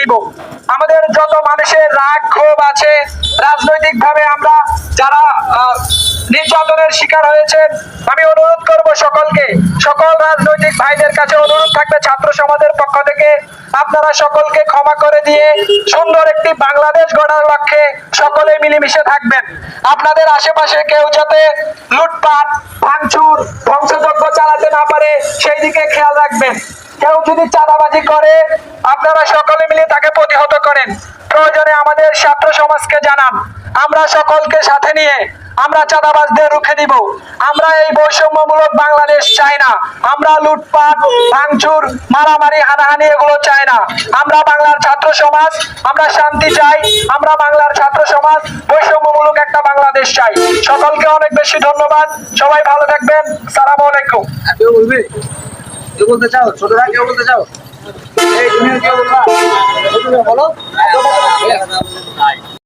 নিব। আমাদের যত মানুষের রাগ, ক্ষোভ আছে রাজনৈতিক ভাবে আমরা যারা নির্যাতনের শিকার হয়েছেন, আমি অনুরোধ করব সকলকে, সকল রাজনৈতিক ভাইদের কাছে অনুরোধ থাকবে ছাত্র সমাজের পক্ষ থেকে, আপনারা সকলকে ক্ষমা করে দিয়ে সুন্দর একটি বাংলাদেশ গড়ার লক্ষ্যে সকলে মিলেমিশে থাকবেন। আপনাদের আশেপাশে কেউ যাতে লুটপাট, ভাঙচুর, ধ্বংসযজ্ঞ চালাতে না পারে, সেই দিকে খেয়াল রাখবেন। কেউ যদি চাঁদাবাজি করে, আপনারা সকলে মিলে তাকে প্রতিহত করেন। প্রয়োজনে আমাদের ছাত্র সমাজকে জানান। আমরা সকলকে সাথে নিয়ে আমরা চাঁদাবাজদের রুখে দিব। আমরা এই বৈষম্যমূলক বাংলাদেশ চাই না। আমরা লুটপাট, ভাঙচুর, মারামারি, হানাহানি এগুলো চাই না। আমরা বাংলার ছাত্র সমাজ, আমরা শান্তি চাই। আমরা বাংলার ছাত্র সমাজ বৈষম্যমূলক একটা বাংলাদেশ চাই। সকলকে অনেক বেশি ধন্যবাদ। সবাই ভালো থাকবেন। সালাম আলাইকুম। বলবে? কেউ বলতে চাও? ছোটরা কেউ বলতে চাও? কেউ বলবা? বলো।